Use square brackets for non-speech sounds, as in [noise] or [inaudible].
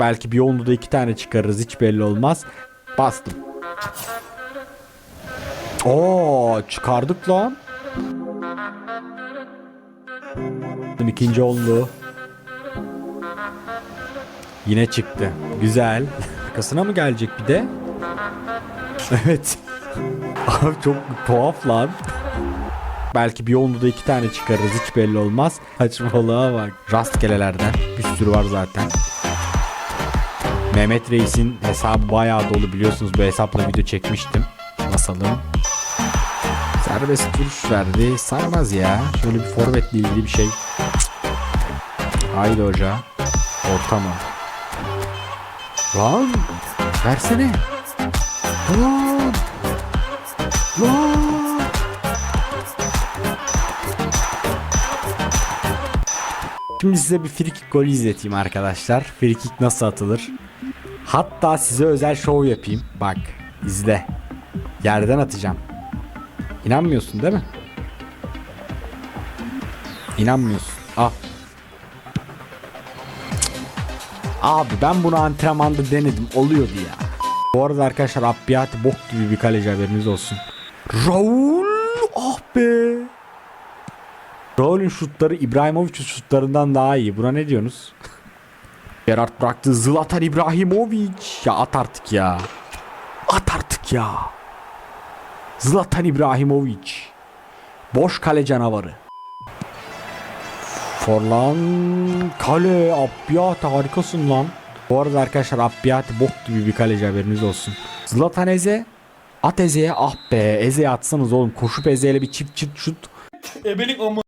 Belki bir onlu da iki tane çıkarırız hiç belli olmaz. Bastım. Oo çıkardık lan. İkinci onlu. Yine çıktı. Güzel. [laughs] Arkasına mı gelecek bir de? [laughs] Evet. [laughs] Abi çok tuhaf lan. Belki bir onlu da iki tane çıkarırız hiç belli olmaz. Saçmalığa bak. Rastgelelerden bir sürü var zaten. Mehmet Reis'in hesabı bayağı dolu biliyorsunuz bu hesapla video çekmiştim. Basalım. Serbest vuruş verdi. Sarmaz ya. Şöyle bir forvetle ilgili bir şey. Haydi hoca. Orta mı? Lan. Versene. Lan. Lan. Şimdi size bir frikik golü izleteyim arkadaşlar. Frikik nasıl atılır? Hatta size özel şov yapayım. Bak izle. Yerden atacağım. İnanmıyorsun değil mi? İnanmıyorsun. Al. Abi ben bunu antrenmanda denedim. Oluyordu ya. Bu arada arkadaşlar Abbiati bok gibi bir kaleci haberiniz olsun. Raul ah be. Raul'ün şutları İbrahimovic'in şutlarından daha iyi. Buna ne diyorsunuz? Gerard bıraktı Zlatan İbrahimovic. Ya at artık ya. At artık ya. Zlatan İbrahimovic. Boş kale canavarı. Forlan kale Abbiat harikasın lan. Bu arada arkadaşlar Abbiat bok gibi bir kaleci haberiniz olsun. Zlatan Eze at Eze'ye ah be Eze'ye atsanız oğlum koşup Eze'yle bir çift çift şut Ebelik ama